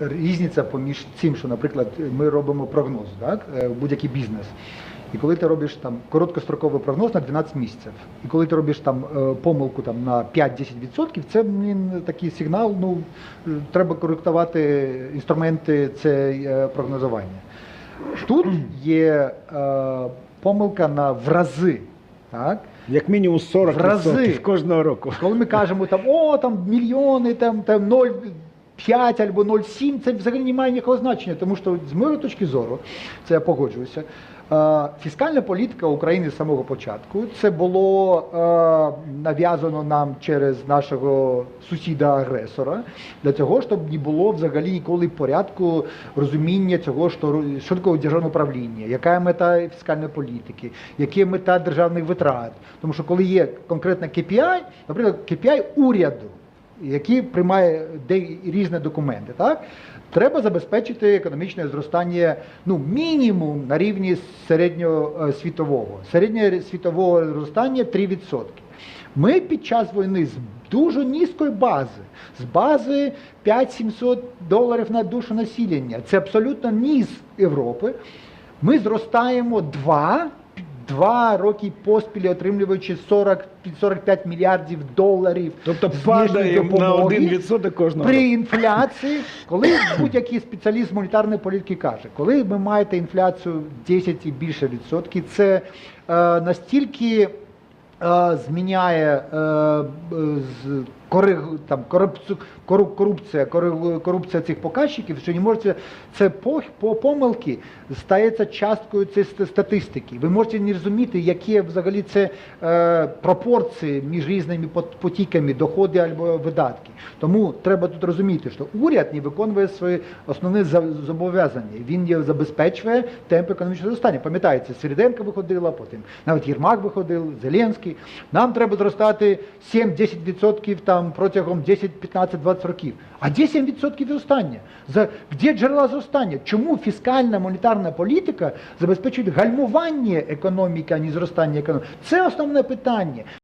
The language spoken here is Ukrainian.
різниця поміж цим, що, наприклад, ми робимо прогноз, так, е, будь-який бізнес. І коли ти робиш там короткостроковий прогноз на 12 місяців, і коли ти робиш там е, помилку там на 5-10%, це блін, такий сигнал. Ну треба коректувати інструменти це е, прогнозування. Тут є е, помилка на в рази. Так? Як мінімум 40% В рази. кожного року. Коли ми кажемо там о, там мільйони, там, там 0,5 або 0,7, це взагалі не має ніякого значення, тому що з моєї точки зору, це я погоджуюся. е, Фіскальна політика України з самого початку це було е, нав'язано нам через нашого сусіда-агресора для того, щоб не було взагалі ніколи порядку розуміння цього, що, що таке державне управління, яка мета фіскальної політики, яка мета державних витрат. Тому що коли є конкретна KPI, наприклад, KPI уряду, який приймає різні документи, так? Треба забезпечити економічне зростання ну, мінімум на рівні середнього е, світового. Середнє світового зростання 3%. Ми під час війни з дуже низької бази, з бази 5-700 доларів на душу населення, це абсолютно низ Європи. Ми зростаємо 2, два роки поспіль, отримуючи 40, 45 мільярдів доларів. Тобто падаємо на допомоги. 1% кожного При інфляції, коли будь-який спеціаліст монетарної політики каже, коли ви маєте інфляцію 10 і більше відсотків, це е, настільки е, зміняє е, е, з кориг, там, корупцію, кору- корупція, кору- корупція цих показчиків, що не можете це по, по помилки стається часткою цієї статистики. Ви можете не розуміти, які взагалі це е, пропорції між різними потіками, доходи або видатки. Тому треба тут розуміти, що уряд не виконує свої основні зобов'язання. Він є- забезпечує темп економічного зростання. Пам'ятаєте, Середенко виходила, потім навіть Єрмак виходив, Зеленський. Нам треба зростати 7-10% там протягом 10, 15, 20 років. А де 7% зростання? За де джерела зростання? Чому фіскальна монетарна політика забезпечує гальмування економіки, а не зростання економіки? Це основне питання.